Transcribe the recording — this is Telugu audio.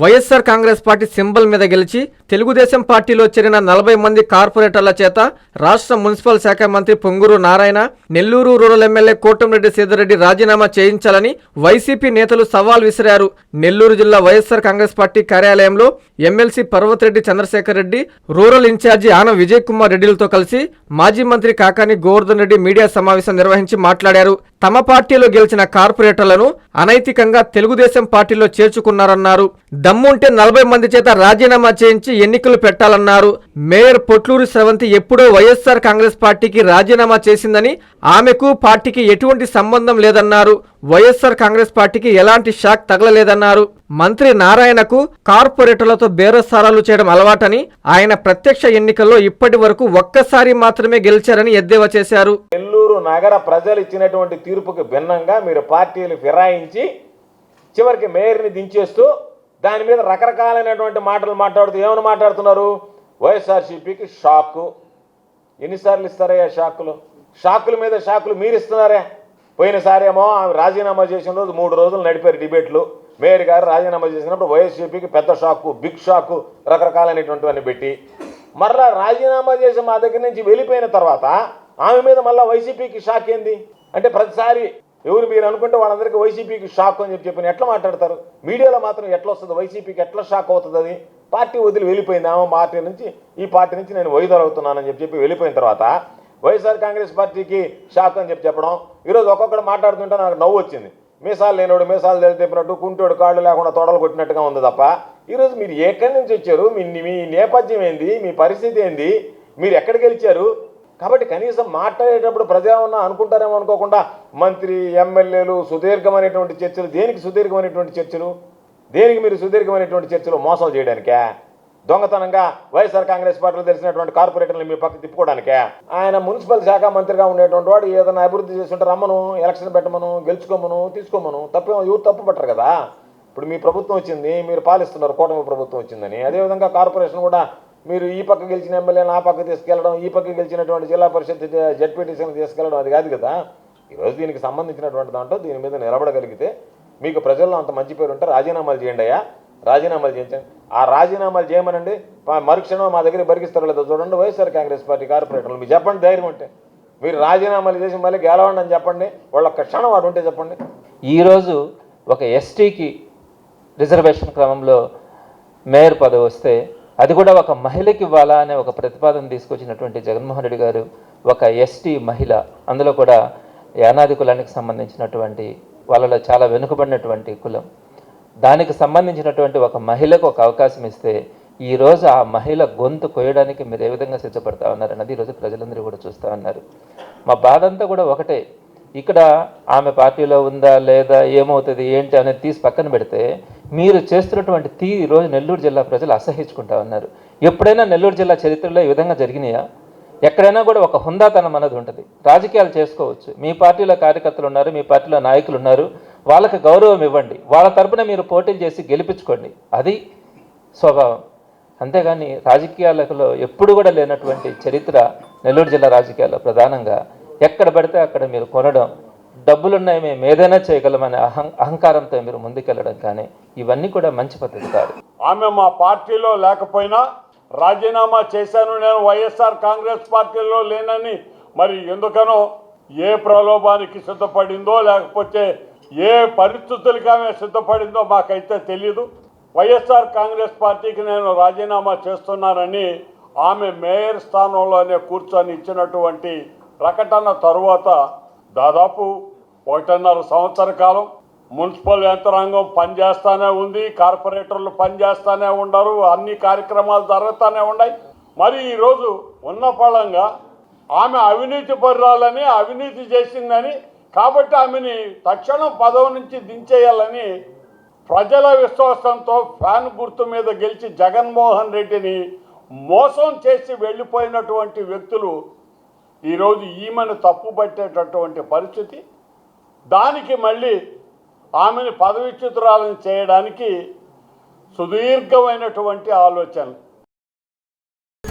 వైఎస్ఆర్ కాంగ్రెస్ పార్టీ సింబల్ మీద గెలిచి తెలుగుదేశం పార్టీలో చేరిన నలభై మంది కార్పొరేటర్ల చేత రాష్ట్ర మున్సిపల్ శాఖ మంత్రి పొంగూరు నారాయణ నెల్లూరు రూరల్ ఎమ్మెల్యే కోటంరెడ్డి సీతారెడ్డి రాజీనామా చేయించాలని వైసీపీ నేతలు సవాల్ విసిరారు. నెల్లూరు జిల్లా వైఎస్ఆర్ కాంగ్రెస్ పార్టీ కార్యాలయంలో MLC Parvathareddy Chandrasekhar Reddy rural incharge Anam Vijay Kumar రెడ్డిలతో కలిసి మాజీ మంత్రి కాకాని గోవర్ధన్ రెడ్డి మీడియా సమావేశం నిర్వహించి మాట్లాడారు. తమ పార్టీలో గెలిచిన కార్పొరేటర్లను అనైతికంగా తెలుగుదేశం పార్టీలో చేర్చుకున్నారన్నారు. దమ్ముంటే నలభై మంది చేత రాజీనామా చేయించి ఎన్నికలు పెట్టాలన్నారు. మేయర్ పొట్లూరి స్రవంతి ఎప్పుడో వైఎస్ఆర్ కాంగ్రెస్ పార్టీకి రాజీనామా చేసిందని ఆమెకు పార్టీకి ఎటువంటి సంబంధం లేదన్నారు. వైఎస్ఆర్ కాంగ్రెస్ పార్టీకి ఎలాంటి షాక్ తగలలేదన్నారు. మంత్రి నారాయణకు కార్పొరేటర్లతో బేరసారాలు చేయడం అలవాటని ఆయన ప్రత్యక్ష ఎన్నికల్లో ఇప్పటి వరకు ఒక్కసారి మాత్రమే గెలిచారని ఎద్దేవా చేశారు. నెల్లూరు నగర ప్రజలు ఇచ్చినటువంటి తీర్పుకి భిన్నంగా మీరు పార్టీలు ఫిరాయించి చివరికి మేయర్ని దించేస్తూ దాని మీద రకరకాలైనటువంటి మాటలు మాట్లాడుతూ ఏమని మాట్లాడుతున్నారు? వైఎస్ఆర్సీపీకి షాకు ఎన్నిసార్లు ఇస్తారయ్యా షాకులు? షాకుల మీద షాకులు మీరు ఇస్తున్నారే పోయినసారి ఏమో ఆమె రాజీనామా చేసిన రోజు మూడు రోజులు నడిపారు డిబేట్లు. మేయర్ గారు రాజీనామా చేసినప్పుడు వైఎస్సీపీకి పెద్ద షాకు బిగ్ షాకు రకరకాలైనటువంటివన్నీ పెట్టి. మరలా రాజీనామా చేసి మా దగ్గర నుంచి వెళ్ళిపోయిన తర్వాత ఆమె మీద మళ్ళీ వైసీపీకి షాక్ ఏంది? అంటే ప్రతిసారి ఎవరు మీరు అనుకుంటే వాళ్ళందరికీ వైసీపీకి షాక్ అని చెప్పి చెప్పిన ఎట్లా మాట్లాడతారు? మీడియాలో మాత్రం ఎట్లా వస్తుంది? వైసీపీకి ఎట్లా షాక్ అవుతుంది పార్టీ వదిలి వెళ్ళిపోయింది. ఆమె పార్టీ నుంచి ఈ పార్టీ నుంచి నేను వైదొలవుతున్నానని చెప్పి చెప్పి వెళ్ళిపోయిన తర్వాత వైఎస్ఆర్ కాంగ్రెస్ పార్టీకి షాక్ అని చెప్పి చెప్పడం ఈరోజు ఒక్కొక్కడు మాట్లాడుతుంటే నాకు నవ్వు వచ్చింది. మీసాలు లేనివాడు మీసాలు తెలిపినట్టు కుంటోడు కాళ్ళు లేకుండా తొడలు కొట్టినట్టుగా ఉంది తప్ప ఈరోజు మీరు ఎక్కడి నుంచి వచ్చారు? మీ మీ నేపథ్యం ఏంది? మీ పరిస్థితి ఏంది? మీరు ఎక్కడికి గెలిచారు కాబట్టి కనీసం మాట్లాడేటప్పుడు ప్రజామన్నా అనుకుంటారేమో అనుకోకుండా మంత్రి ఎమ్మెల్యేలు సుదీర్ఘమైనటువంటి చర్చలు దేనికి సుదీర్ఘమైనటువంటి చర్చలు? దేనికి మీరు సుదీర్ఘమైనటువంటి చర్చలు మోసం చేయడానికే? దొంగతనంగా వైఎస్ఆర్ కాంగ్రెస్ పార్టీలో తెలిసినటువంటి కార్పొరేటర్లు మీ పక్క తిప్పుకోవడానికే? ఆయన మున్సిపల్ శాఖ మంత్రిగా ఉండేటువంటి వాడు ఏదైనా అభివృద్ధి చేస్తుంటే రమ్మను ఎలక్షన్ పెట్టమను గెలుచుకోమను తీసుకోమను తప్పే ఎవరు తప్పు పట్టరు కదా? ఇప్పుడు మీ ప్రభుత్వం వచ్చింది మీరు పాలిస్తున్నారు కూటమి ప్రభుత్వం వచ్చిందని. అదేవిధంగా కార్పొరేషన్ కూడా మీరు ఈ పక్క గెలిచిన ఎమ్మెల్యేని ఆ పక్క తీసుకెళ్ళడం ఈ పక్క గెలిచినటువంటి జిల్లా పరిషత్ జడ్పీటీసీని తీసుకెళ్ళడం అది కాదు కదా. ఈరోజు దీనికి సంబంధించినటువంటి దాంట్లో దీని మీద నిలబడగలిగితే మీకు ప్రజల్లో అంత మంచి పేరు ఉంటే రాజీనామాలు చేయండి అయ్యా. రాజీనామాలు చేయించండి. ఆ రాజీనామాలు చేయమనండి. మరుక్షణం మా దగ్గర బరిగిస్తారో లేదో చూడండి. వైఎస్ఆర్ కాంగ్రెస్ పార్టీ కార్పొరేటర్లు మీరు చెప్పండి ధైర్యం ఉంటే. మీరు రాజీనామాలు చేసి మళ్ళీ గెలవండి అని చెప్పండి. వాళ్ళ ఒక్క క్షణం వాడు ఉంటే చెప్పండి. ఈరోజు ఒక ఎస్టీకి రిజర్వేషన్ క్రమంలో మేయర్ పదవి వస్తే అది కూడా ఒక మహిళకి ఇవ్వాలా అనే ఒక ప్రతిపాదన తీసుకొచ్చినటువంటి జగన్మోహన్ రెడ్డి గారు ఒక ఎస్టీ మహిళ. అందులో కూడా యానాది కులానికి సంబంధించినటువంటి వాళ్ళలో చాలా వెనుకబడినటువంటి కులం. దానికి సంబంధించినటువంటి ఒక మహిళకు ఒక అవకాశం ఇస్తే ఈరోజు ఆ మహిళ గొంతు కోయడానికి మీరు ఏ విధంగా సిద్ధపడతా ఉన్నారు అన్నది ఈరోజు ప్రజలందరూ కూడా చూస్తూ ఉన్నారు. మా బాధ అంతా కూడా ఒకటే. ఇక్కడ ఆమె పార్టీలో ఉందా లేదా ఏమవుతుంది ఏంటి అనేది తీసి పక్కన పెడితే మీరు చేస్తున్నటువంటి తీ ఈరోజు నెల్లూరు జిల్లా ప్రజలు అసహించుకుంటా ఉన్నారు. ఎప్పుడైనా నెల్లూరు జిల్లా చరిత్రలో ఈ విధంగా జరిగినాయా? ఎక్కడైనా కూడా ఒక హుందాతనం అనేది ఉంటుంది. రాజకీయాలు చేసుకోవచ్చు. మీ పార్టీలో కార్యకర్తలు ఉన్నారు మీ పార్టీలో నాయకులు ఉన్నారు. వాళ్ళకి గౌరవం ఇవ్వండి. వాళ్ళ తరపున మీరు పోటీలు చేసి గెలిపించుకోండి. అది స్వభావం. అంతేగాని రాజకీయాలలో ఎప్పుడు కూడా లేనటువంటి చరిత్ర నెల్లూరు జిల్లా రాజకీయాల్లో ప్రధానంగా ఎక్కడ పడితే అక్కడ మీరు కొనడం డబ్బులున్నాయి మేము ఏదైనా చేయగలమనే అహం అహంకారంతో మీరు ముందుకెళ్ళడం కానీ ఇవన్నీ కూడా మంచి పద్ధతి కాదు. ఆమె మా పార్టీలో లేకపోయినా రాజీనామా చేశాను నేను వైఎస్ఆర్ కాంగ్రెస్ పార్టీలో లేనని. మరి ఎందుకనో ఏ ప్రలోభానికి సిద్ధపడిందో లేకపోతే ఏ పరిస్థితులకి ఆమె సిద్ధపడిందో మాకైతే తెలియదు వైఎస్ఆర్ కాంగ్రెస్ పార్టీకి నేను రాజీనామా చేస్తున్నానని ఆమె మేయర్ స్థానంలోనే కూర్చొని ఇచ్చినటువంటి ప్రకటన తరువాత దాదాపు ఒకటిన్నర సంవత్సర కాలం మున్సిపల్ యంత్రాంగం పనిచేస్తానే ఉంది కార్పొరేటర్లు పనిచేస్తానే ఉండరు అన్ని కార్యక్రమాలు జరుగుతూనే ఉన్నాయి. మరి ఈరోజు ఉన్న ఫలంగా ఆమె అవినీతి పరిరాలని అవినీతి చేసిందని కాబట్టి ఆమెని తక్షణం పదవి నుంచి దించేయాలని ప్రజల విశ్వాసంతో ఫ్యాన్ గుర్తు మీద గెలిచి జగన్మోహన్ రెడ్డిని మోసం చేసి వెళ్ళిపోయినటువంటి వ్యక్తులు ఈరోజు ఈమెను తప్పుపట్టేటటువంటి పరిస్థితి. దానికి మళ్ళీ ఆమెను పదవిచ్యుతురాలను చేయడానికి సుదీర్ఘమైనటువంటి ఆలోచన